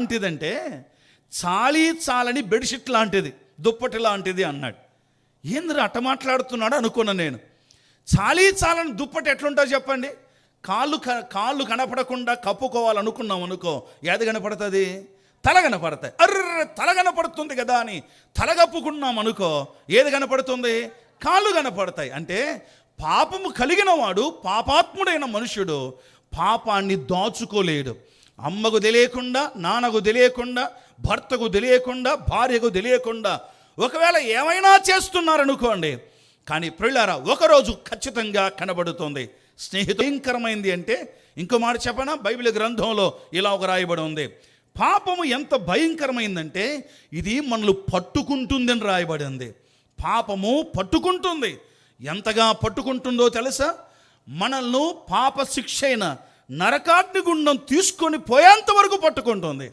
లాంటిదంటే చాలీ చాలని బెడ్షీట్ లాంటిది దుప్పటి లాంటిది అన్నాడు. ఏందిరా అట్ట మాట్లాడుతున్నాడు అనుకున్నా నేను. చాలీ చాలని దుప్పటి ఎట్లుంటో చెప్పండి? కాళ్ళు క- కాళ్ళు కనపడకుండా కప్పుకోవాలనుకున్నాం అనుకో ఏది కనపడుతుంది? తల కనపడతాయి. అర్ర తల కనపడుతుంది కదా అని తల కప్పుకున్నాం అనుకో ఏది కనపడుతుంది? కాళ్ళు కనపడతాయి. అంటే పాపము కలిగిన వాడు పాపాత్ముడైన మనుషుడు పాపాన్ని దాచుకోలేడు. అమ్మకు తెలియకుండా నాన్నకు తెలియకుండా భర్తకు తెలియకుండా భార్యకు తెలియకుండా ఒకవేళ ఏమైనా చేస్తున్నారనుకోండి కానీ ప్రియులారా ఒకరోజు ఖచ్చితంగా కనబడుతుంది. స్నేహితు భయంకరమైంది అంటే ఇంకో మాట చెప్పనా? బైబిల్ గ్రంథంలో ఇలా ఒక రాయబడి ఉంది. పాపము ఎంత భయంకరమైందంటే ఇది మనల్ని పట్టుకుంటుందని రాయబడి ఉంది. పాపము పట్టుకుంటుంది. ఎంతగా పట్టుకుంటుందో తెలుసా? మనల్ని పాప శిక్ష అయిన నరకాగ్ని గుండం తీసుకొని పోయేంత వరకు పట్టుకుంటుంది.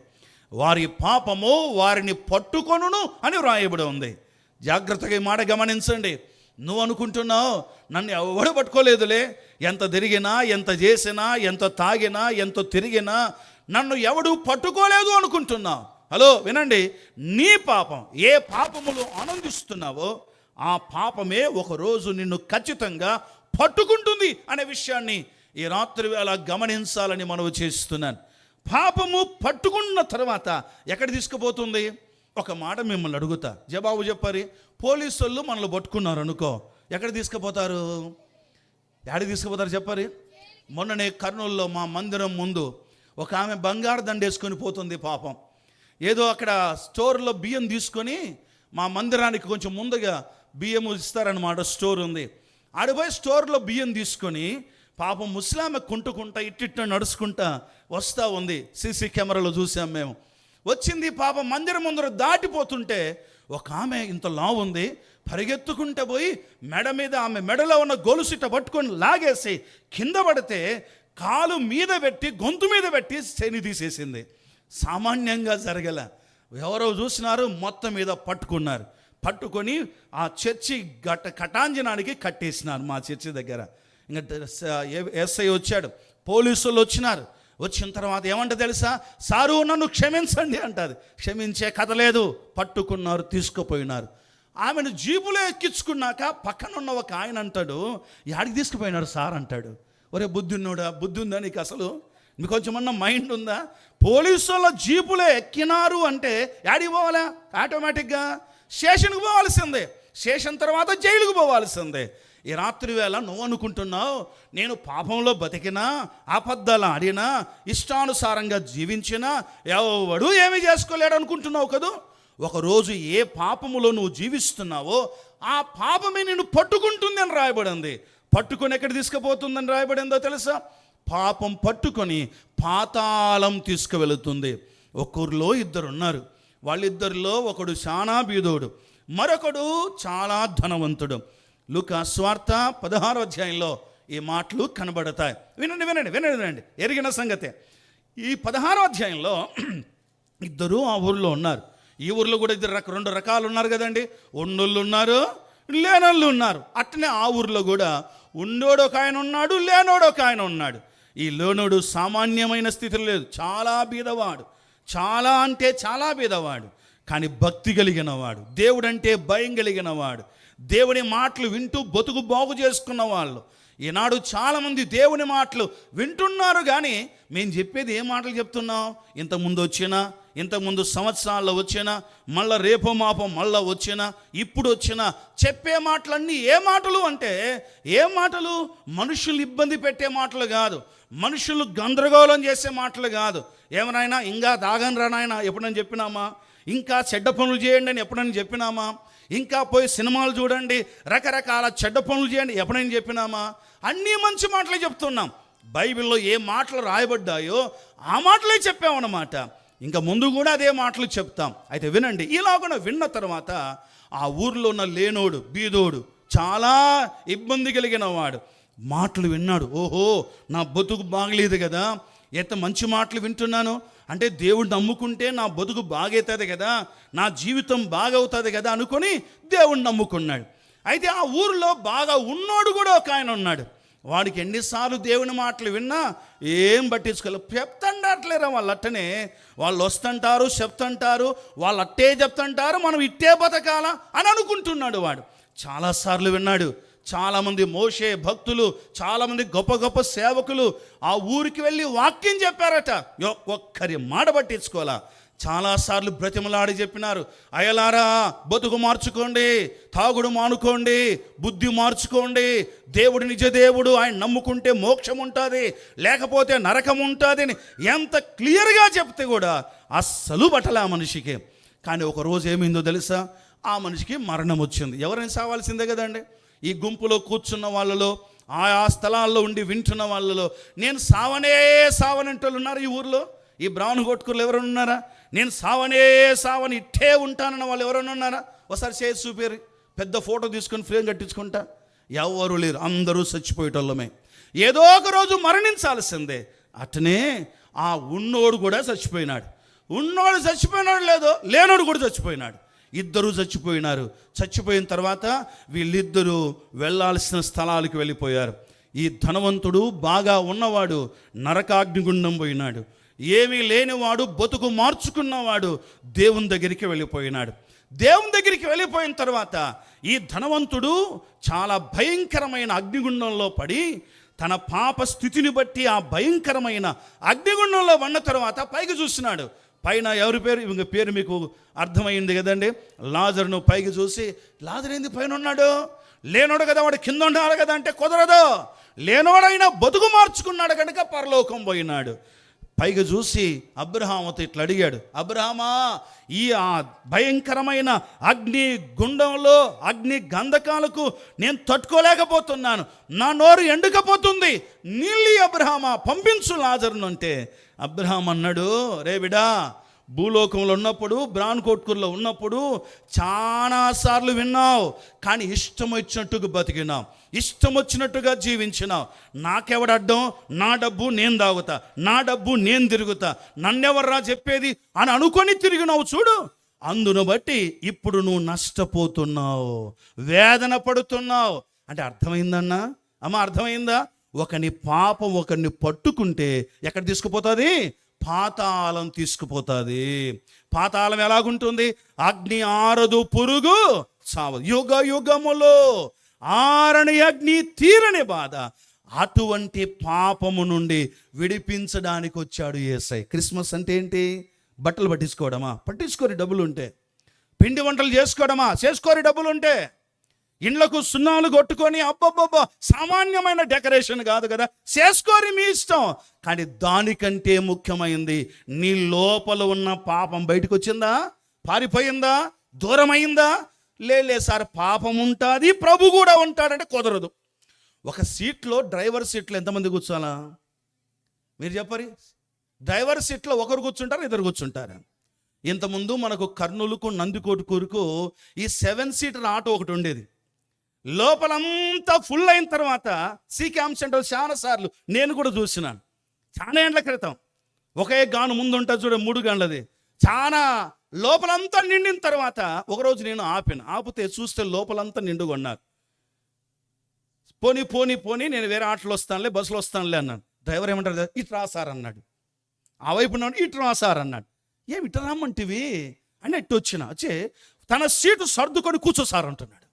వారి పాపము వారిని పట్టుకొనును అని వ్రాయబడి ఉంది. జాగ్రత్తగా ఈ మాట గమనించండి. నువ్వు అనుకుంటున్నావు నన్ను ఎవడు పట్టుకోలేదులే. ఎంత తిరిగినా ఎంత చేసినా ఎంత తాగినా ఎంత తిరిగినా నన్ను ఎవడు పట్టుకోలేదు అనుకుంటున్నావు. హలో వినండి. నీ పాపం ఏ పాపములు ఆనందిస్తున్నావో ఆ పాపమే ఒకరోజు నిన్ను ఖచ్చితంగా పట్టుకుంటుంది అనే విషయాన్ని ఈ రాత్రి వేళ గమనించాలని మనవి చేస్తున్నాను. పాపము పట్టుకున్న తర్వాత ఎక్కడ తీసుకుపోతుంది? ఒక మాట మిమ్మల్ని అడుగుతా. జవాబు చెప్పారు పోలీసు వాళ్ళు మనల్ని పట్టుకున్నారు అనుకో ఎక్కడ తీసుకుపోతారు? ఎక్కడికి తీసుకుపోతారు చెప్పారు మొన్ననే కర్నూలులో మా మందిరం ముందు ఒక ఆమె బంగారు దండేసుకొని పోతుంది పాపం. ఏదో అక్కడ స్టోర్లో బియ్యం తీసుకొని మా మందిరానికి కొంచెం ముందుగా బియ్యం ఇస్తారనమాట స్టోర్ ఉంది. ఆడిపోయి స్టోర్లో బియ్యం తీసుకొని పాపం ముస్లామె కుంటుకుంటా ఇట్టిట్ట నడుచుకుంటా వస్తూ ఉంది. సీసీ కెమెరాలో చూసాం మేము. వచ్చింది పాపం మందిరం ముందర దాటిపోతుంటే ఒక ఆమె ఇంత లావు ఉంది. పరిగెత్తుకుంటే పోయి మెడ మీద ఆమె మెడలో ఉన్న గొలుసిట పట్టుకొని లాగేసి కింద పడితే కాలు మీద పెట్టి గొంతు మీద పెట్టి శని తీసేసింది. సామాన్యంగా జరగల. ఎవరో చూసినారు మొత్తం మీద పట్టుకున్నారు. పట్టుకొని ఆ చర్చి గట్ట కటాంజనానికి కట్టేసినారు మా చర్చి దగ్గర. ఇంకా ఎస్ఐ వచ్చాడు. పోలీసులు వచ్చినారు. వచ్చిన తర్వాత ఏమంట తెలుసా? సారు నన్ను క్షమించండి అంటది క్షమించే కథ లేదు. పట్టుకున్నారు తీసుకుపోయినారు. ఆమెను జీబులో ఎక్కించుకున్నాక పక్కనున్న ఒక ఆయన అంటాడు యాడికి తీసుకుపోయినారు సార్? అంటాడు. ఒరే బుద్ధున్నోడా? బుద్ధి ఉందా నీకు అసలు? మీకు కొంచెమన్నా మైండ్ ఉందా? పోలీసు వాళ్ళ జీపులో ఎక్కినారు అంటే యాడికి పోవాలా? ఆటోమేటిక్గా స్టేషన్కి పోవాల్సిందే. స్టేషన్ తర్వాత జైలుకు పోవాల్సిందే. ఈ రాత్రి వేళ నువ్వు అనుకుంటున్నావు నేను పాపంలో బతికినా అబద్ధాలు ఆడినా ఇష్టానుసారంగా జీవించినా ఎవడు ఏమీ చేసుకోలేడు అనుకుంటున్నావు కదూ? ఒకరోజు ఏ పాపములో నువ్వు జీవిస్తున్నావో ఆ పాపమే నేను పట్టుకుంటుంది అని రాయబడింది. పట్టుకొని ఎక్కడ తీసుకుపోతుందని రాయబడిందో తెలుసా? పాపం పట్టుకొని పాతాళం తీసుకువెళుతుంది. ఒకరిలో ఇద్దరు ఉన్నారు వాళ్ళిద్దరిలో ఒకడు చాలా బీదోడు మరొకడు చాలా ధనవంతుడు. లుకా స్వార్థ పదహారో అధ్యాయంలో ఈ మాటలు కనబడతాయి. వినండి వినండి వినండి వినండి. ఎరిగిన సంగతే. ఈ పదహారో అధ్యాయంలో ఇద్దరు ఆ ఊర్లో ఉన్నారు. ఈ ఊర్లో కూడా ఇద్దరు రక రెండు రకాలు ఉన్నారు కదండి. ఉన్నోళ్ళు ఉన్నారు లేనోళ్ళు ఉన్నారు. అట్నే ఆ ఊర్లో కూడా ఉండోడు ఒక ఆయన ఉన్నాడు లేనోడు ఒక ఆయన ఉన్నాడు. ఈ లేనోడు సామాన్యమైన స్థితిలో లేదు. చాలా బీదవాడు. చాలా అంటే చాలా బీదవాడు. కానీ భక్తి కలిగిన వాడు దేవుడంటే భయం కలిగిన వాడు దేవుని మాటలు వింటూ బతుకు బాగు చేసుకున్న వాళ్ళు. ఈనాడు చాలామంది దేవుని మాటలు వింటున్నారు కానీ మేము చెప్పేది ఏ మాటలు చెప్తున్నాం ఇంతకుముందు వచ్చినా ఇంతకుముందు సంవత్సరాల్లో వచ్చినా మళ్ళా రేపో మాపో మళ్ళా వచ్చినా ఇప్పుడు వచ్చినా చెప్పే మాటలన్నీ ఏ మాటలు అంటే ఏ మాటలు? మనుషులు ఇబ్బంది పెట్టే మాటలు కాదు. మనుషులు గందరగోళం చేసే మాటలు కాదు. ఏమనైనా ఇంకా తాగని రానాయన ఎప్పుడని చెప్పినామా? ఇంకా చెడ్డ పనులు చేయండి అని ఎప్పుడని చెప్పినామా? ఇంకా పోయి సినిమాలు చూడండి రకరకాల చెడ్డ పనులు చేయండి. ఎప్పుడైనా చెప్పినామా? అన్నీ మంచి మాటలే చెప్తున్నాం. బైబిల్లో ఏ మాటలు రాయబడ్డాయో ఆ మాటలే చెప్పామన్నమాట. ఇంకా ముందు కూడా అదే మాటలు చెప్తాం. అయితే వినండి ఇలాగున విన్న తర్వాత ఆ ఊర్లో ఉన్న లేనోడు బీదోడు చాలా ఇబ్బంది కలిగిన వాడు మాటలు విన్నాడు ఓహో నా బతుకు బాగలేదు కదా. ఎంత మంచి మాటలు వింటున్నాను. అంటే దేవుడు నమ్ముకుంటే నా బతుకు బాగవుతుంది కదా నా జీవితం బాగవుతుంది కదా అనుకొని దేవుడు నమ్ముకున్నాడు. అయితే ఆ ఊరిలో బాగా ఉన్నోడు కూడా ఒక ఆయన ఉన్నాడు. వాడికి ఎన్నిసార్లు దేవుని మాటలు విన్నా ఏం పట్టించుకోలేదు చెప్తండట్లేరా వాళ్ళు అట్టనే? వాళ్ళు వస్తుంటారు చెప్తుంటారు వాళ్ళు అట్టే చెప్తుంటారు మనం ఇట్టే బతకాలా అని అనుకుంటున్నాడు వాడు. చాలాసార్లు విన్నాడు. చాలామంది మోసే భక్తులు చాలామంది గొప్ప గొప్ప సేవకులు ఆ ఊరికి వెళ్ళి వాక్యం చెప్పారట. ఒక్కరి మాట పట్టించుకోవాలా? చాలాసార్లు బ్రతిమలాడి చెప్పినారు. అయలారా బతుకు మార్చుకోండి తాగుడు మానుకోండి బుద్ధి మార్చుకోండి. దేవుడు నిజ దేవుడు ఆయన నమ్ముకుంటే మోక్షం ఉంటుంది లేకపోతే నరకం ఉంటుంది అని ఎంత క్లియర్గా చెప్తే కూడా అస్సలు పట్టలే ఆ మనిషికి. కానీ ఒక రోజు ఏమైందో తెలుసా? ఆ మనిషికి మరణం వచ్చింది. ఎవరైనా సావాల్సిందే కదండి? ఈ గుంపులో కూర్చున్న వాళ్ళలో ఆయా స్థలాల్లో ఉండి వింటున్న వాళ్ళలో నేను సావనే సావనంటోళ్ళు ఉన్నారు ఈ ఊర్లో? ఈ బ్రాహ్మణ కొట్టుకులు ఎవరైనా ఉన్నారా? నేను సావనే సావని ఇట్టే ఉంటానన్న వాళ్ళు ఎవరైనా ఉన్నారా? ఒకసారి చేసి చూపేరు పెద్ద ఫోటో తీసుకొని ఫ్రేమ్ కట్టించుకుంటా. ఎవరు లేరు. అందరూ చచ్చిపోయేటోళ్ళమే. ఏదో ఒక రోజు మరణించాల్సిందే. అట్నే ఆ ఉన్నోడు కూడా చచ్చిపోయినాడు. ఉన్నోడు చచ్చిపోయినాడు లేదో లేనోడు కూడా చచ్చిపోయినాడు. ఇద్దరూ చచ్చిపోయినారు. చచ్చిపోయిన తర్వాత వీళ్ళిద్దరూ వెళ్ళాల్సిన స్థలాలకు వెళ్ళిపోయారు. ఈ ధనవంతుడు బాగా ఉన్నవాడు నరకాగ్నిగుండం పోయినాడు. ఏమీ లేనివాడు బతుకు మార్చుకున్నవాడు దేవుని దగ్గరికి వెళ్ళిపోయినాడు. దేవుని దగ్గరికి వెళ్ళిపోయిన తర్వాత ఈ ధనవంతుడు చాలా భయంకరమైన అగ్నిగుండంలో పడి తన పాప స్థితిని బట్టి ఆ భయంకరమైన అగ్నిగుండంలో పడిన తర్వాత పైకి చూసినాడు పైన ఎవరి పేరు? ఇవి పేరు మీకు అర్థమైంది కదండి. లాజర్ను పైకి చూసి లాజర్ ఏంది పైన ఉన్నాడు? లేనోడు కదా వాడు కింద ఉండాలి కదా అంటే కుదరదు. లేనోడైనా బతుకు మార్చుకున్నాడు కనుక పరలోకం పోయినాడు. పైగా చూసి అబ్రహామతో ఇట్లా అడిగాడు అబ్రహమా ఈ ఆ భయంకరమైన అగ్ని గుండంలో అగ్ని గంధకాలకు నేను తట్టుకోలేకపోతున్నాను. నా నోరు ఎండుకపోతుంది. నీళ్ళు అబ్రహమా పంపించు లాజర్ను అంటే. అబ్రహాం అన్నాడు రేవిడా భూలోకంలో ఉన్నప్పుడు బ్రాన్ కోట్కూర్లో ఉన్నప్పుడు చాలా సార్లు విన్నావు. కానీ ఇష్టం వచ్చినట్టుగా బతికినావు. ఇష్టం వచ్చినట్టుగా జీవించినావు నాకెవడ అడ్డం? నా డబ్బు నేను తాగుతా నా డబ్బు నేను తిరుగుతా. నన్నెవర్రా చెప్పేది? అని అనుకొని తిరిగినావు చూడు. అందును బట్టి ఇప్పుడు నువ్వు నష్టపోతున్నావు. వేదన పడుతున్నావు. అంటే అర్థమైందన్నా? అమ్మ అర్థమైందా? ఒకని పాపం ఒకరిని పట్టుకుంటే ఎక్కడ తీసుకుపోతుంది? పాతాళం తీసుకుపోతుంది. పాతాళం ఎలాగుంటుంది? అగ్ని ఆరదు పురుగు చావదు. యుగ యుగములో ఆరని అగ్ని తీరని బాధ. అటువంటి పాపము నుండి విడిపించడానికి వచ్చాడు ఏసై. క్రిస్మస్ అంటే ఏంటి? బట్టలు పట్టించుకోవడమా? పట్టించుకోరి డబ్బులు ఉంటే. పిండి వంటలు చేసుకోవడమా? చేసుకోరి డబ్బులు ఉంటే. ఇండ్లకు సున్నాలు కొట్టుకొని అబ్బబ్బబ్బా సామాన్యమైన డెకరేషన్ కాదు కదా? చేసుకోరి మీ ఇష్టం. కానీ దానికంటే ముఖ్యమైంది నీ లోపల ఉన్న పాపం బయటకు వచ్చిందా? పారిపోయిందా? దూరమైందా? లేలే సార్ పాపం ఉంటుంది ప్రభు కూడా ఉంటాడంటే కుదరదు. ఒక సీట్లో డ్రైవర్ సీట్లో ఎంతమంది కూర్చోాలా మీరు చెప్పరి? డ్రైవర్ సీట్లో ఒకరు కూర్చుంటారు ఇద్దరు కూర్చుంటారు? ఇంతకుముందు మనకు కర్నూలుకు నందికోటుకూరుకు ఈ సెవెన్ సీటర్ ఆటో ఒకటి ఉండేది. లోపలంతా ఫుల్ అయిన తర్వాత సి సెంటర్ చాలా సార్లు నేను కూడా చూసినాను. చాలా ఏండ్ల క్రితం. ఒకే గాను ముందు ఉంటుంది చూడ మూడు గంటలది చాలా లోపలంతా నిండిన తర్వాత ఒకరోజు నేను ఆపాను. ఆపితే చూస్తే లోపలంతా నిండుగా ఉన్నారు. పోనీ పోనీ పోనీ నేను వేరే ఆటలు వస్తానులే బస్సులో వస్తానులే అన్నాను. డ్రైవర్ ఏమంటారు ఇటు రా సార్ అన్నాడు. ఆ వైపు ఉన్నాడు ఇటు రా సార్ అన్నాడు. ఏమి ఇటు రమ్మంటివి? అని ఎట్టు వచ్చిన. వచ్చి తన సీటు సర్దుకొని కూర్చో సార్ అంటున్నాడు.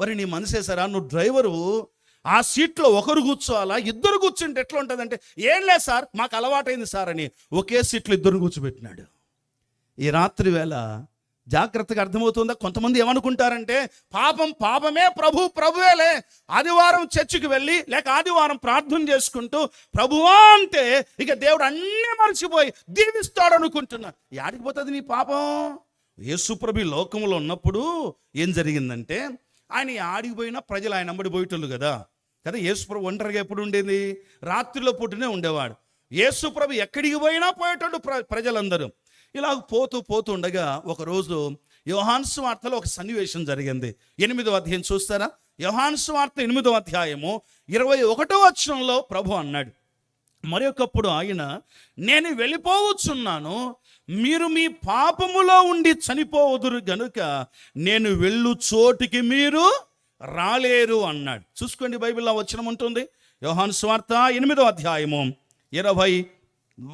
మరి నీ మనసేసారా నువ్వు డ్రైవరు ఆ సీట్లో ఒకరు కూర్చోవాలా? ఇద్దరు కూర్చుంటే ఎట్లా ఉంటుందంటే ఏం లేదు సార్ మాకు అలవాటైంది సార్ అని ఒకే సీట్లో ఇద్దరు కూర్చోబెట్టినాడు. ఈ రాత్రి వేళ జాగ్రత్తగా అర్థమవుతుందా? కొంతమంది ఏమనుకుంటారంటే పాపం పాపమే ప్రభు ప్రభువేలే. ఆదివారం చర్చికి వెళ్ళి లేక ఆదివారం ప్రార్థన చేసుకుంటూ ప్రభువా అంటే ఇక దేవుడు అన్నీ మర్చిపోయి దీవిస్తాడు అనుకుంటున్నారు యాడికి పోతుంది నీ పాపం? యేసుప్రభు లోకంలో ఉన్నప్పుడు ఏం జరిగిందంటే ఆయన ఆడిపోయినా ప్రజలు ఆయన అంబడి పోయేటోళ్ళు కదా. కదా యేసుప్రభు ఒంటరిగా ఎప్పుడు ఉండేది? రాత్రిలో పుట్టినే ఉండేవాడు. యేసుప్రభు ఎక్కడికి పోయినా పోయేటోళ్ళు ప్ర ప్రజలందరూ. ఇలా పోతూ పోతూ ఉండగా ఒకరోజు యోహాన్ వార్తలో ఒక సన్నివేశం జరిగింది. ఎనిమిదో అధ్యాయం చూస్తారా? యోహాన్ వార్త ఎనిమిదో అధ్యాయము ఇరవై ఒకటో అక్షరంలో ప్రభు అన్నాడు. మరొకప్పుడు ఆయన నేను వెళ్ళిపోవచ్చున్నాను. మీరు మీ పాపములో ఉండి చనిపోవదురు గనుక నేను వెళ్ళు చోటికి మీరు రాలేరు అన్నాడు. చూసుకోండి బైబిల్లో వచనం ఉంటుంది. యోహాను స్వార్త ఎనిమిదో అధ్యాయము ఇరవై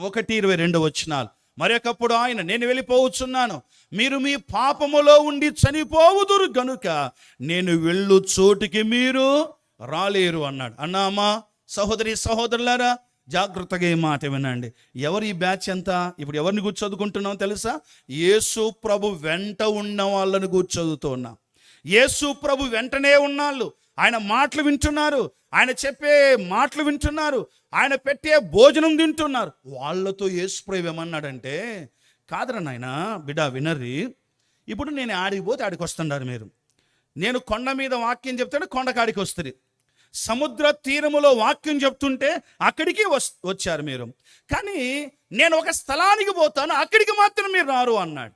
ఒకటి ఇరవై రెండు వచ్చినాలు మరొకప్పుడు ఆయన నేను వెళ్ళిపోవచ్చున్నాను. మీరు మీ పాపములో ఉండి చనిపోవుదురు గనుక నేను వెళ్ళు చోటికి మీరు రాలేరు అన్నాడు. అన్నామా సహోదరి సహోదరులారా జాగ్రత్తగా ఈ మాట వినండి. ఎవరు ఈ బ్యాచ్ ఎంత ఇప్పుడు ఎవరిని కూర్చో తెలుసా? యేసు ప్రభు వెంట ఉన్న వాళ్ళని కూర్చోదుతున్నాం యేసు ప్రభు వెంటనే ఉన్నాళ్ళు. ఆయన మాటలు వింటున్నారు. ఆయన చెప్పే మాటలు వింటున్నారు. ఆయన పెట్టే భోజనం తింటున్నారు. వాళ్ళతో యేసు ఏమన్నాడంటే కాదరా నాయన బిడ్డ వినర్రి. ఇప్పుడు నేను ఆడికి పోతే ఆడికి వస్తున్నారు మీరు. నేను కొండ మీద వాక్యం చెప్తే కొండ కాడికి వస్తుంది. సముద్ర తీరములో వాక్యం చెప్తుంటే అక్కడికి వస్ వచ్చారు మీరు. కానీ నేను ఒక స్థలానికి పోతాను అక్కడికి మాత్రం మీరు రారు అన్నాడు.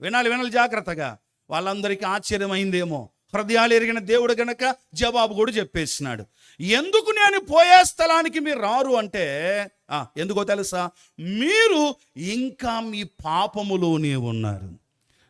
వినాలి వినాలి జాగ్రత్తగా. వాళ్ళందరికీ ఆశ్చర్యమైందేమో. హృదయాలు ఎరిగిన దేవుడు గనక జవాబు కూడా చెప్పేసినాడు. ఎందుకు నేను పోయే స్థలానికి మీరు రారు అంటే ఆ, ఎందుకో తెలుసా? మీరు ఇంకా మీ పాపములోనే ఉన్నారు.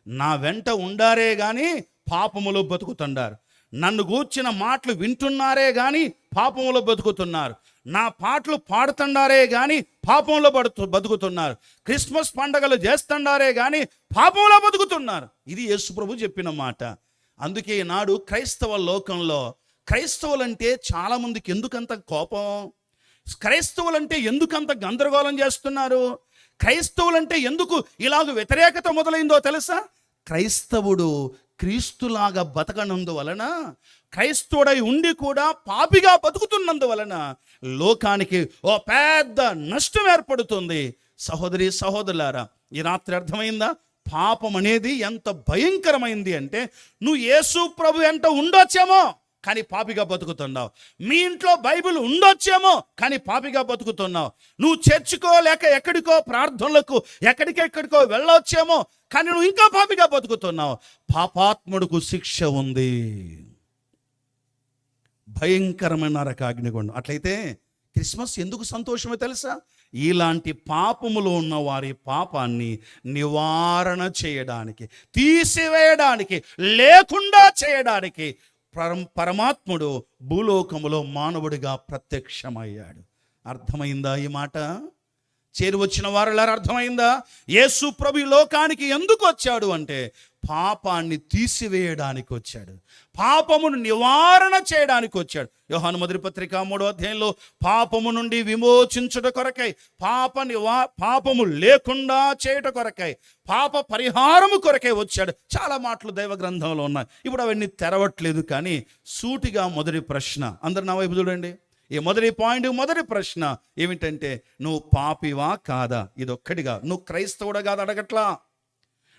నా వెంట ఉండారే కానీ పాపములో బతుకుతుండారు. నన్ను గూర్చిన మాటలు వింటున్నారే కానీ పాపములో బతుకుతున్నారు. నా పాటలు పాడుతుండారే కానీ పాపంలో పడుతు బతుకుతున్నారు. క్రిస్మస్ పండగలు చేస్తుండారే కానీ పాపంలో బతుకుతున్నారు. ఇది యేసుప్రభు చెప్పిన మాట. అందుకే ఈనాడు క్రైస్తవ లోకంలో క్రైస్తవులంటే చాలామందికి ఎందుకంత కోపం? క్రైస్తవులంటే ఎందుకంత గందరగోళం చేస్తున్నారు? క్రైస్తవులంటే ఎందుకు ఇలాగ వ్యతిరేకత మొదలైందో తెలుసా? క్రైస్తవుడు క్రీస్తులాగా బతకనందువలన క్రైస్తవుడై ఉండి కూడా పాపిగా బతుకుతున్నందువలన లోకానికి ఓ పెద్ద నష్టం ఏర్పడుతుంది. సహోదరి సహోదరులారా ఈ రాత్రి అర్థమైందా? పాపం అనేది ఎంత భయంకరమైంది అంటే నువ్వు యేసు ప్రభు ఎంత ఉండొచ్చేమో కానీ పాపిగా బతుకుతున్నావు. మీ ఇంట్లో బైబిల్ ఉండొచ్చేమో కానీ పాపిగా బతుకుతున్నావు. నువ్వు చర్చికో లేక ఎక్కడికో ప్రార్థనలకు ఎక్కడికెక్కడికో వెళ్ళొచ్చేమో కానీ నువ్వు ఇంకా పాపిగా బతుకుతున్నావు. పాపాత్ముడుకు శిక్ష ఉంది. భయంకరమైన నరకాగ్నిగుండం అట్లయితే క్రిస్మస్ ఎందుకు సంతోషమో తెలుసా? ఇలాంటి పాపములో ఉన్న వారి పాపాన్ని నివారణ చేయడానికి తీసివేయడానికి లేకుండా చేయడానికి పరం పరమాత్ముడు భూలోకములో మానవుడిగా ప్రత్యక్షమయ్యాడు. అర్థమైందా ఈ మాట? చేరి వచ్చిన వారులారా అర్థమైందా? యేసు ప్రభు లోకానికి ఎందుకు వచ్చాడు అంటే పాపాన్ని తీసివేయడానికి వచ్చాడు. పాపమును నివారణ చేయడానికి వచ్చాడు. యోహాను మొదటి పత్రిక మూడో అధ్యాయంలో పాపము నుండి విమోచించుట కొరకై పాప నివా పాపము లేకుండా చేయుట కొరకై పాప పరిహారము కొరకై వచ్చాడు. చాలా మాటలు దైవ గ్రంథంలో ఉన్నాయి. ఇప్పుడు అవన్నీ తెరవట్లేదు కానీ సూటిగా మొదటి ప్రశ్న. అందరు నా వైపు చూడండి. ఈ మొదటి పాయింట్ మొదటి ప్రశ్న ఏమిటంటే నువ్వు పాపివా కాదా? ఇది ఒక్కటిగా నువ్వు క్రైస్తవుడా కాదు? అడగట్లా.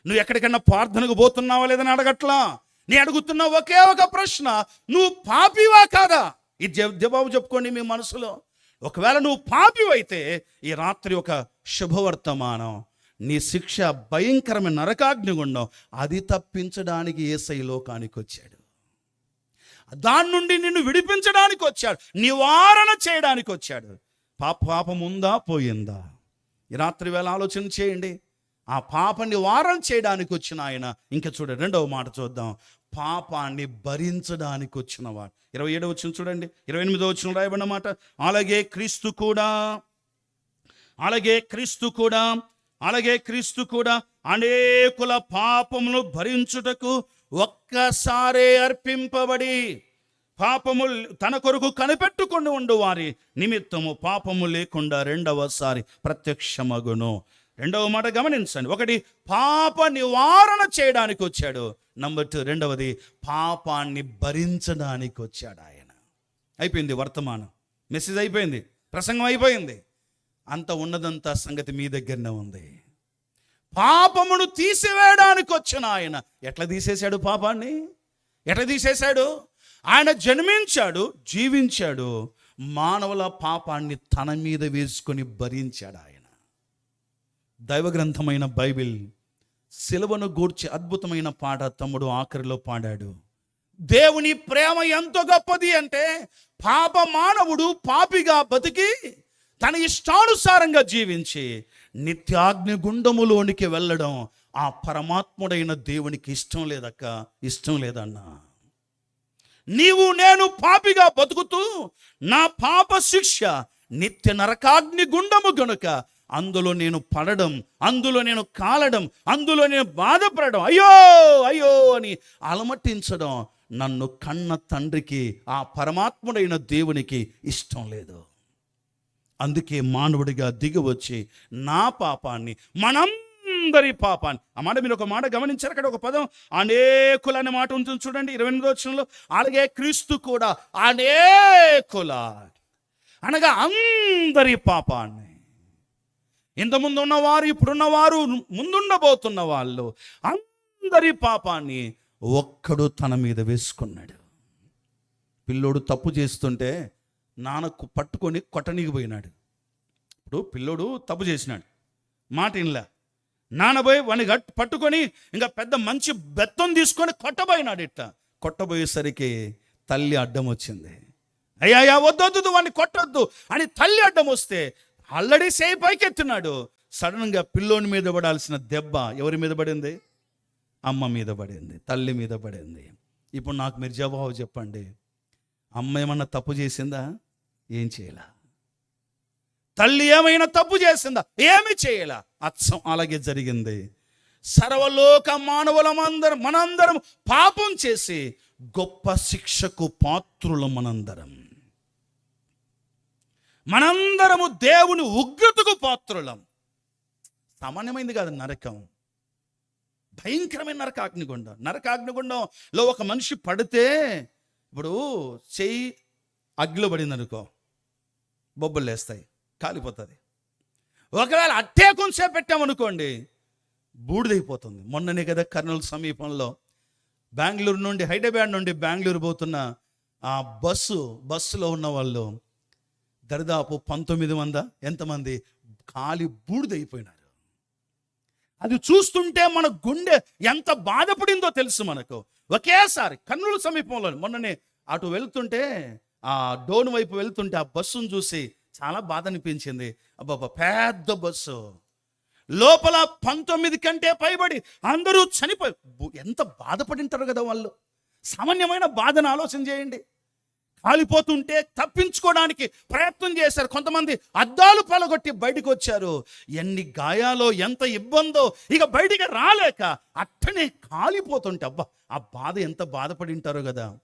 నువ్వు ఎక్కడికన్నా ప్రార్థనకు పోతున్నావా లేదని అడగట్లా? నీ అడుగుతున్న ఒకే ఒక ప్రశ్న నువ్వు పాపివా కాదా? ఇది జవ- జవాబు చెప్పుకోండి మీ మనసులో. ఒకవేళ నువ్వు పాపివైతే ఈ రాత్రి ఒక శుభవర్తమానం. నీ శిక్ష భయంకరమైన నరకాగ్నిగుండం అది తప్పించడానికి ఏసై లోకానికి వచ్చాడు దాని నుండి నిన్ను విడిపించడానికి వచ్చాడు. నివారణ చేయడానికి వచ్చాడు. పాప పాపం ఉందా? పోయిందా? ఈ రాత్రి వేళ ఆలోచన చేయండి. ఆ పాప నివారణ చేయడానికి వచ్చిన ఆయన. ఇంకా చూడండి రెండవ మాట చూద్దాం. పాపాన్ని భరించడానికి వచ్చినవాడు ఇరవై ఏడవ వచ్చిన చూడండి. ఇరవై ఎనిమిదో వచ్చిన రాయబడిన మాట. అలాగే క్రీస్తు కూడా అలాగే క్రీస్తు కూడా అలాగే క్రీస్తు కూడా అనేకుల పాపమును భరించుటకు ఒక్కసారే అర్పింపబడి పాపము తన కొరకు కనిపెట్టుకుని ఉండు వారి నిమిత్తము పాపము లేకుండా రెండవసారి ప్రత్యక్షమగును. రెండవ మాట గమనించండి. ఒకటి పాప నివారణ చేయడానికి వచ్చాడు. నంబర్ టూ రెండవది పాపాన్ని భరించడానికి వచ్చాడు ఆయన. అయిపోయింది వర్తమానం. మెసేజ్ అయిపోయింది. ప్రసంగం అయిపోయింది. అంత ఉన్నదంతా సంగతి మీ దగ్గరనే ఉంది. పాపమును తీసివేయడానికి వచ్చిన ఆయన. ఎట్లా తీసేశాడు పాపాన్ని? ఎట్లా తీసేశాడు? ఆయన జన్మించాడు జీవించాడు మానవుల పాపాన్ని తన మీద వేసుకొని భరించాడు ఆయన. దైవగ్రంథమైన బైబిల్ సిలువను గూర్చి అద్భుతమైన పాట తమ్ముడు ఆఖరిలో పాడాడు. దేవుని ప్రేమ ఎంత గొప్పది అంటే పాప మానవుడు పాపిగా బతికి తన ఇష్టానుసారంగా జీవించి నిత్యాగ్ని గుండములోనికి వెళ్ళడం ఆ పరమాత్ముడైన దేవునికి ఇష్టం లేదక్క ఇష్టం లేదన్నా. నీవు నేను పాపిగా బతుకుతూ నా పాప శిక్ష నిత్య నరకాగ్ని గుండము గనుక అందులో నేను పడడం అందులో నేను కాలడం అందులో నేను బాధపడడం అయ్యో అయ్యో అని అలమటించడం నన్ను కన్న తండ్రికి ఆ పరమాత్ముడైన దేవునికి ఇష్టం లేదు. అందుకే మానవుడిగా దిగి వచ్చి నా పాపాన్ని మనందరి పాపాన్ని. ఆ మాట మీరు ఒక మాట గమనించారు? అక్కడ ఒక పదం. అనేకుల అనే మాట ఉంటుంది చూడండి. ఇరవై ఎనిమిదో వచ్చంలో అలాగే క్రీస్తు కూడా అనేకుల అనగా అందరి పాపాన్ని. ఇంతకుముందు ఉన్నవారు ఇప్పుడున్నవారు ముందుండబోతున్న వాళ్ళు అందరి పాపాన్ని ఒక్కడు తన మీద వేసుకున్నాడు. పిల్లోడు తప్పు చేస్తుంటే నాన్నకు పట్టుకొని కొట్టనీకి పోయినాడు. ఇప్పుడు పిల్లోడు తప్పు చేసినాడు. మాట ఇన్లా నానబోయి వాడిని గట్ పట్టుకొని ఇంకా పెద్ద మంచి బెత్తం తీసుకొని కొట్టబోయినాడు ఇట్లా. కొట్టబోయేసరికి తల్లి అడ్డం వచ్చింది. అయ్యా అయ్యా వద్దొద్దు వాడిని కొట్టొద్దు అని తల్లి అడ్డం వస్తే ఆల్రెడీ సేయి పైకెత్తున్నాడు సడన్గా పిల్లోని మీద పడాల్సిన దెబ్బ ఎవరి మీద పడింది? అమ్మ మీద పడింది తల్లి మీద పడింది. ఇప్పుడు నాకు మీరు జవాబు చెప్పండి. అమ్మ ఏమన్నా తప్పు చేసిందా? ఏం చేయలా? తల్లి ఏమైనా తప్పు చేసిందా? ఏమి చేయలా? అచ్చం అలాగే జరిగింది. సర్వలోక మానవులమందరం మనందరం పాపం చేసి గొప్ప శిక్షకు పాత్రులం మనందరం. మనందరము దేవుని ఉగ్రతకు పాత్రులం. సామాన్యమైంది కాదు నరకం. భయంకరమైన నరకాగ్నిగుండం. నరకాగ్నిగుండంలో ఒక మనిషి పడితే ఇప్పుడు చెయ్యి అగ్గిలో పడింది అనుకో బొబ్బలు లేస్తాయి కాలిపోతుంది. ఒకవేళ అట్టే కొంచెం పెట్టామనుకోండి బూడిదైపోతుంది. మొన్ననే కదా కర్నూలు సమీపంలో బెంగళూరు నుండి హైదరాబాద్ నుండి బెంగళూరు పోతున్న ఆ బస్సు బస్సులో ఉన్న వాళ్ళు దరిదాపు పంతొమ్మిది వంద ఎంతమంది కాలి బూడిదైపోయినారు. అది చూస్తుంటే మన గుండె ఎంత బాధపడిందో తెలుసు మనకు. ఒకేసారి కర్నూలు సమీపంలో మొన్ననే అటు వెళ్తుంటే ఆ డోన్ వైపు వెళ్తుంటే ఆ బస్సును చూసి చాలా బాధ అనిపించింది. అబ్బాబా పెద్ద బస్సు. లోపల పంతొమ్మిది కంటే పైబడి అందరూ చనిపోయి ఎంత బాధపడింటారు కదా వాళ్ళు. సామాన్యమైన బాధను ఆలోచన చేయండి. కాలిపోతుంటే తప్పించుకోవడానికి ప్రయత్నం చేశారు. కొంతమంది అద్దాలు పలగొట్టి బయటకు వచ్చారు ఎన్ని గాయాలో ఎంత ఇబ్బందో ఇక బయటికి రాలేక అట్టనే కాలిపోతుంటే అబ్బా ఆ బాధ ఎంత బాధపడింటారో కదా.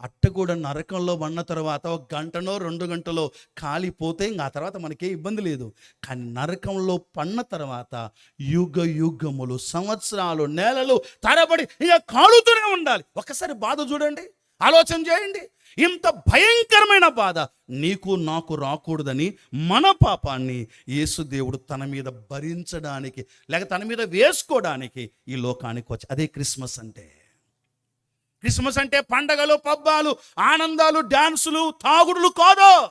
అట్ట కూడా నరకంలో పడిన తర్వాత ఒక గంటనో రెండు గంటలో కాలిపోతే ఇంకా ఆ తర్వాత మనకే ఇబ్బంది లేదు. కానీ నరకంలో పడిన తర్వాత యుగ యుగములు సంవత్సరాలు నెలలు తరబడి ఇక కాలుతూనే ఉండాలి. ఒకసారి బాధ చూడండి ఆలోచన చేయండి. ఇంత భయంకరమైన బాధ నీకు నాకు రాకూడదని మన పాపాన్ని యేసుదేవుడు తన మీద భరించడానికి లేక తన మీద వేసుకోవడానికి ఈ లోకానికి వచ్చి అదే క్రిస్మస్ అంటే. క్రిస్మస్ అంటే పండగలు పబ్బాలు ఆనందాలు డాన్సులు తాగుడులు కాదు.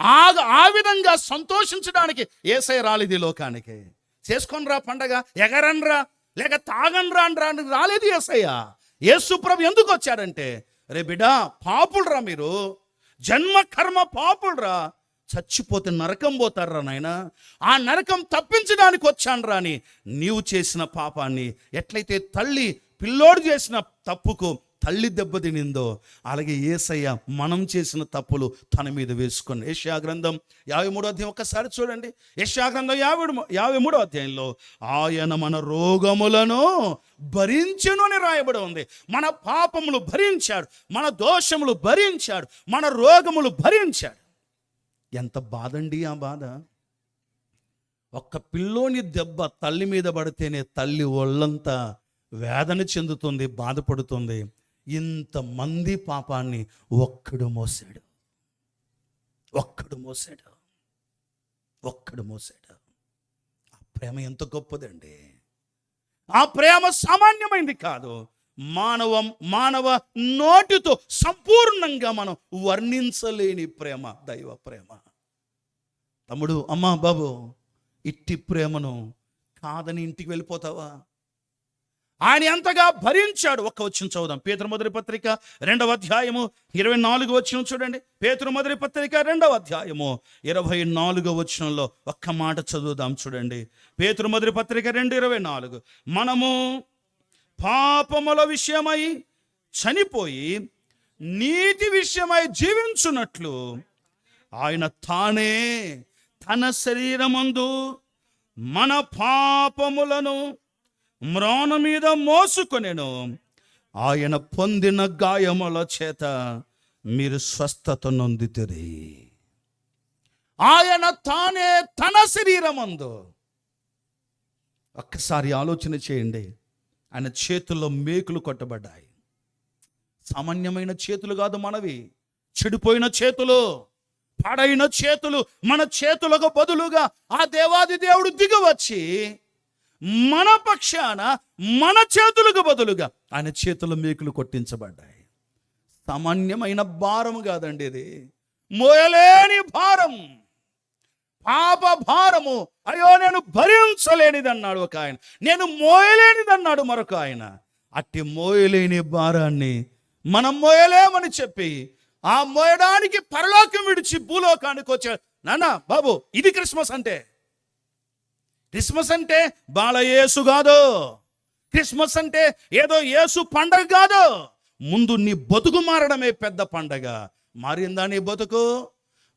ఆ ఆ విధంగా సంతోషించడానికి ఏసై రాలేదు ఈ లోకానికి. చేసుకొనిరా పండగ ఎగరన్రా లేక తాగనరా అనరా అని రాలేదు ఏసయ్య. యేసుప్రభు ఎందుకు వచ్చాడంటే రే బిడా పాపులరా మీరు. జన్మ కర్మ పాపులరా. చచ్చిపోతే నరకం పోతారా నాయన. ఆ నరకం తప్పించడానికి వచ్చానురా అని నీవు చేసిన పాపాన్ని ఎట్లయితే తల్లి పిల్లోడు చేసిన తప్పుకు తల్లి దెబ్బతినిందో అలాగే ఏసయ్య మనం చేసిన తప్పులు తన మీద వేసుకుని. యెషయా గ్రంథం యాభై మూడో అధ్యాయం ఒక్కసారి చూడండి. యెషయా గ్రంథం యాభై యాభై మూడో అధ్యాయంలో ఆయన మన రోగములను భరించను అని రాయబడి ఉంది. మన పాపములు భరించాడు మన దోషములు భరించాడు మన రోగములు భరించాడు. ఎంత బాధండి ఆ బాధ? ఒక్క పిల్లోని దెబ్బ తల్లి మీద పడితేనే తల్లి ఒళ్ళంతా వేదన చెందుతుంది బాధపడుతుంది. ఇంతమంది పాపాన్ని ఒక్కడు మోసాడు. ఒక్కడు మోసాడు. ఒక్కడు మోసాడు. ఆ ప్రేమ ఎంత గొప్పదండి. ఆ ప్రేమ సామాన్యమైంది కాదు. మానవ మానవ నోటితో సంపూర్ణంగా మనం వర్ణించలేని ప్రేమ దైవ ప్రేమ. తమ్ముడు అమ్మా బాబు ఇట్టి ప్రేమను కాదని ఇంటికి వెళ్ళిపోతావా? ఆయన ఎంతగా భరించాడు? ఒక్క వచ్చిన చదువుదాం. పేతురు మొదటి పత్రిక రెండవ అధ్యాయము ఇరవై నాలుగు వచ్చిన చూడండి. పేతురు మొదటి పత్రిక రెండవ అధ్యాయము ఇరవై నాలుగో వచనంలో ఒక్క మాట చదువుదాం చూడండి. పేతురు మొదటి పత్రిక రెండు ఇరవై నాలుగు. మనము పాపముల విషయమై చనిపోయి నీతి విషయమై జీవించున్నట్లు ఆయన తానే తన శరీరమందు మన పాపములను మ్రాన మీద మోసుకొనెను. ఆయన పొందిన గాయముల చేత మీరు స్వస్థత నొందితిరి. ఆయన తానే తన శరీరమందు. ఒక్కసారి ఆలోచన చేయండి. ఆయన చేతుల్లో మేకులు కొట్టబడ్డాయి. సామాన్యమైన చేతులు కాదు మనవి. చెడిపోయిన చేతులు పాడైన చేతులు మన చేతులకు బదులుగా ఆ దేవాది దేవుడు దిగవచ్చి మన పక్షాన మన చేతులకు బదులుగా ఆయన చేతుల మేకులు కొట్టించబడ్డాయి. సామాన్యమైన భారం కాదండి ఇది. మోయలేని భారం. పాప భారము. అయ్యో నేను భరించలేనిది అన్నాడు ఒక ఆయన. నేను మోయలేనిది అన్నాడు మరొక ఆయన. అట్టి మోయలేని భారాన్ని మనం మోయలేమని చెప్పి ఆ మోయడానికి పరలోకం విడిచి భూలోకానికి వచ్చాడు. నాన్న బాబు ఇది క్రిస్మస్ అంటే. క్రిస్మస్ అంటే బాలయేసు కాదు. క్రిస్మస్ అంటే ఏదో యేసు పండగ కాదు. ముందు నీ బతుకు మారడమే పెద్ద పండగ. మారిందా నీ బతుకు?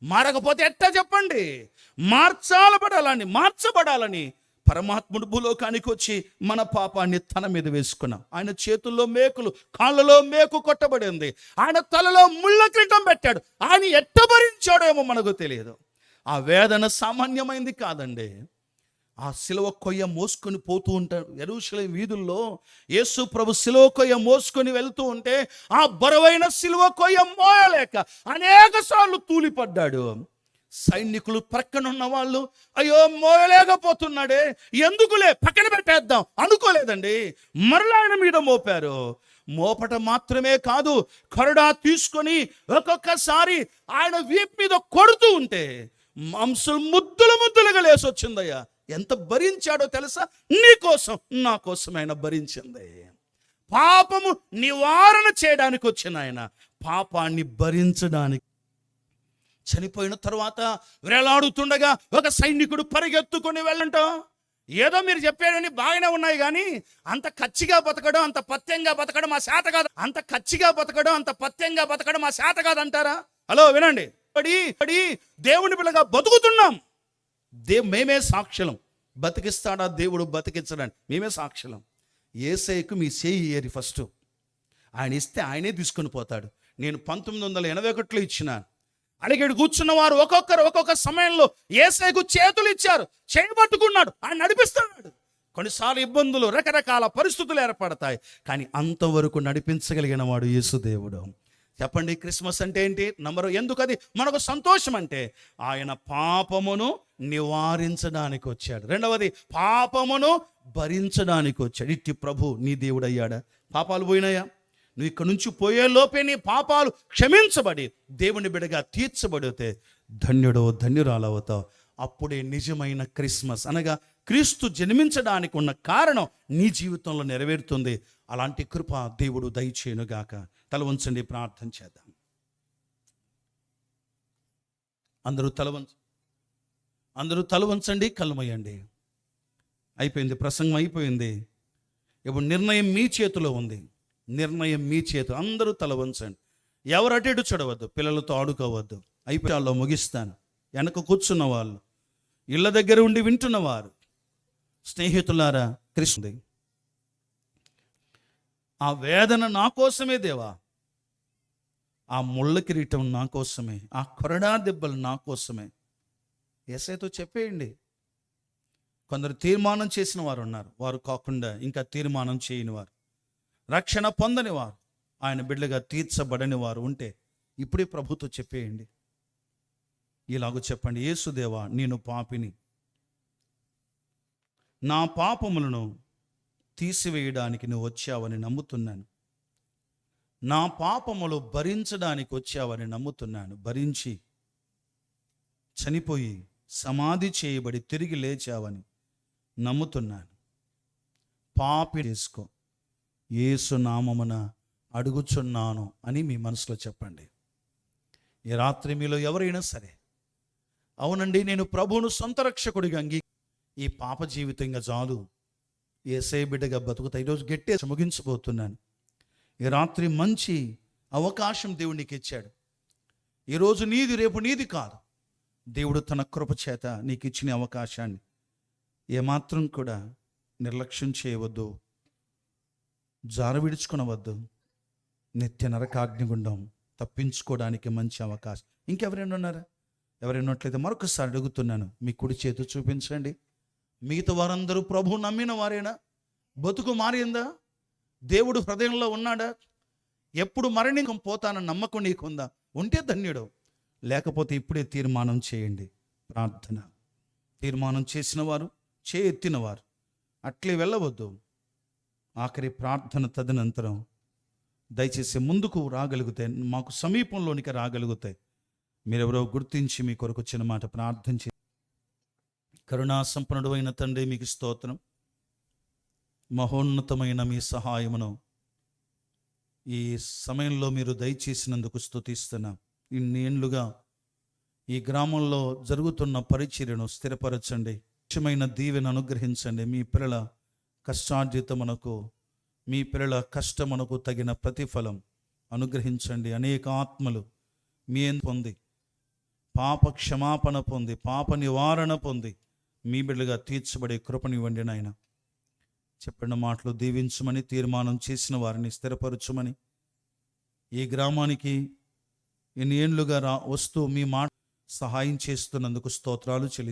మారకపోతే ఎట్టా చెప్పండి? మార్చాలబడాలని మార్చబడాలని పరమాత్ముడు భూలోకానికి వచ్చి మన పాపాన్ని తన మీద వేసుకున్నాం. ఆయన చేతుల్లో మేకులు కాళ్ళలో మేకు కొట్టబడింది. ఆయన తలలో ముళ్ళ క్రీటం పెట్టాడు. ఆయన ఎట్ట భరించాడేమో మనకు తెలియదు. ఆ వేదన సామాన్యమైంది కాదండి. ఆ సిలువ కొయ్య మోసుకొని పోతూ ఉంటాడు ఎరుశల వీధుల్లో యేసు ప్రభు సిలువ కొయ్య మోసుకొని వెళ్తూ ఉంటే ఆ బరువైన సిలువ కొయ్య మోయలేక అనేక సార్లు తూలిపడ్డాడు. సైనికులు ప్రక్కనున్న వాళ్ళు అయ్యో మోయలేకపోతున్నాడే ఎందుకులే? పక్కన పెట్టేద్దాం. అనుకోలేదండి. మరలా ఆయన మీద మోపారు. మోపట మాత్రమే కాదు కరుడా తీసుకొని ఒక్కొక్కసారి ఆయన వీపు మీద కొడుతూ ఉంటే మాంసులు ముద్దుల ముద్దులుగా లేసొచ్చిందయ్యా. ఎంత భరించాడో తెలుసా? నీ కోసం నా కోసం ఆయన భరించింది. పాపము నివారణ చేయడానికి వచ్చిన ఆయన పాపాన్ని భరించడానికి. చనిపోయిన తర్వాత వేలాడుతుండగా ఒక సైనికుడు పరిగెత్తుకొని వెళ్ళంటో. ఏదో మీరు చెప్పారని బాగానే ఉన్నాయి కానీ అంత కచ్చిగా బతకడం అంత పత్యంగా బతకడం మా శాత కాదు. అంత కచ్చిగా బతకడం అంత పత్యంగా బతకడం మా శాత కాదంటారా? హలో వినండి. పడి పడి దేవుని పిల్లగా బతుకుతున్నాం. దే మేమే సాక్షులం బతికిస్తాడా దేవుడు? బతికించడానికి మేమే సాక్షులం ఏసైకు మీ చేయి ఏరి ఫస్ట్. ఆయన ఇస్తే ఆయనే తీసుకొని పోతాడు. నేను పంతొమ్మిది వందల ఎనభై ఒకటిలో ఇచ్చినాను. అడిగడు కూర్చున్న వారు ఒక్కొక్కరు ఒక్కొక్క సమయంలో ఏసైకు చేతులు ఇచ్చారు. చేయబట్టుకున్నాడు ఆయన నడిపిస్తున్నాడు. కొన్నిసార్లు ఇబ్బందులు రకరకాల పరిస్థితులు ఏర్పడతాయి. కానీ అంతవరకు నడిపించగలిగిన వాడు యేసుదేవుడు చెప్పండి క్రిస్మస్ అంటే ఏంటి? నంబరు ఎందుకు అది మనకు సంతోషం అంటే ఆయన పాపమును నివారించడానికి వచ్చాడు. రెండవది పాపమును భరించడానికి వచ్చాడు. ఇట్టి ప్రభు నీ దేవుడయ్యాడా? పాపాలు పోయినాయా? నువ్వు ఇక్కడ నుంచి పోయే లోపే నీ పాపాలు క్షమించబడి దేవుని బిడగా తీర్చబడితే ధన్యుడో ధన్యురాలవుతావు. అప్పుడే నిజమైన క్రిస్మస్ అనగా క్రీస్తు జన్మించడానికి ఉన్న కారణం నీ జీవితంలో నెరవేరుతుంది. అలాంటి కృప దేవుడు దయచేయునుగాక. తల ఉంచండి ప్రార్థన చేద్దాం. అందరూ తల వంచ అందరూ తల వంచండి అయిపోయింది ప్రసంగం అయిపోయింది. ఇప్పుడు నిర్ణయం మీ చేతిలో ఉంది. నిర్ణయం మీ చేతి అందరూ తల వంచండి. ఎవరు అటు ఇటు చూడవద్దు పిల్లలతో ఆడుకోవద్దు. అయిపోయాల్లో ముగిస్తాను. వెనక కూర్చున్న వాళ్ళు ఇళ్ళ దగ్గర ఉండి వింటున్నవారు స్నేహితులారా కృష్ణుడి ఆ వేదన నా కోసమే దేవా. ఆ ముళ్ళ కిరీటం నా కోసమే. ఆ కొరడా దెబ్బలు నా కోసమే. ఎస్ఐతో చెప్పేయండి. కొందరు తీర్మానం చేసిన వారు ఉన్నారు. వారు కాకుండా ఇంకా తీర్మానం చేయని వారు. రక్షణ పొందని వారు. ఆయన బిడ్డగా తీర్చబడని వారు ఉంటే ఇప్పుడే ప్రభుతో చెప్పేయండి. ఇలాగ చెప్పండి యేసుదేవా నేను పాపిని. నా పాపములను తీసివేయడానికి నువ్వు వచ్చావని నమ్ముతున్నాను. నా పాపములు భరించడానికి వచ్చావని నమ్ముతున్నాను. భరించి చనిపోయి సమాధి చేయబడి తిరిగి లేచావని నమ్ముతున్నాను. పాపి చేసుకో. ఏసు నామమున అడుగుచున్నాను అని మీ మనసులో చెప్పండి. ఈ రాత్రి మీలో ఎవరైనా సరే అవునండి నేను ప్రభువును సొంత రక్షకుడిగా అంగీ ఈ పాప జీవితంగా చాలు. ఏసే బిడ్డగా బతుకుతా. ఈరోజు గట్టే ముగించబోతున్నాను ఈ రాత్రి మంచి అవకాశం దేవుడు నీకు ఇచ్చాడు. ఈరోజు నీది రేపు నీది కాదు. దేవుడు తన కృప చేత నీకు ఇచ్చిన అవకాశాన్ని ఏమాత్రం కూడా నిర్లక్ష్యం చేయవద్దు. జార విడుచుకునవద్దు. నిత్య నరకాగ్నిగుండం తప్పించుకోవడానికి మంచి అవకాశం. ఇంకెవరైనా ఉన్నారా? ఎవరైనా ఉన్నట్లయితే మరొకసారి అడుగుతున్నాను. మీ కుడి చేతి చూపించండి. మిగతా వారందరూ ప్రభు నమ్మిన వారేనా? బతుకు మారిందా? దేవుడు హృదయంలో ఉన్నాడా? ఎప్పుడు మరణికం పోతానన్న నమ్మకం నీకుందా? ఉంటే ధన్యుడు. లేకపోతే ఇప్పుడే తీర్మానం చేయండి. ప్రార్థన. తీర్మానం చేసిన వారు చేయెత్తిన వారు అట్లే వెళ్ళవద్దు. ఆఖరి ప్రార్థన తదనంతరం దయచేసి ముందుకు రాగలిగితే మాకు సమీపంలోనికి రాగలుగుతాయి మీరెవరో గుర్తించి మీ కొరకు వచ్చిన మాట ప్రార్థన కరుణాసంపన్నుడు అయిన తండ్రి మీకు స్తోత్రం. మహోన్నతమైన మీ సహాయమును ఈ సమయంలో మీరు దయచేసినందుకు స్తుతిస్తున్నాం. ఇన్నేళ్ళుగా ఈ గ్రామంలో జరుగుతున్న పరిచర్యను స్థిరపరచండి. ముఖ్యమైన దీవెను అనుగ్రహించండి. మీ పిల్లల కష్టార్జితమునకు మీ పిల్లల కష్టమునకు తగిన ప్రతిఫలం అనుగ్రహించండి. అనేక ఆత్మలు మీ పొంది పాప క్షమాపణ పొంది పాప నివారణ పొంది మీ బిడ్డగా తీర్చబడే కృపనివ్వండి నాయన. చెప్పిన మాటలు దీవించమని తీర్మానం చేసిన వారిని స్థిరపరచమని. ఈ గ్రామానికి ఎన్ని ఏండ్లుగా రా వస్తూ మీ మాట సహాయం చేస్తున్నందుకు స్తోత్రాలు చెల్లి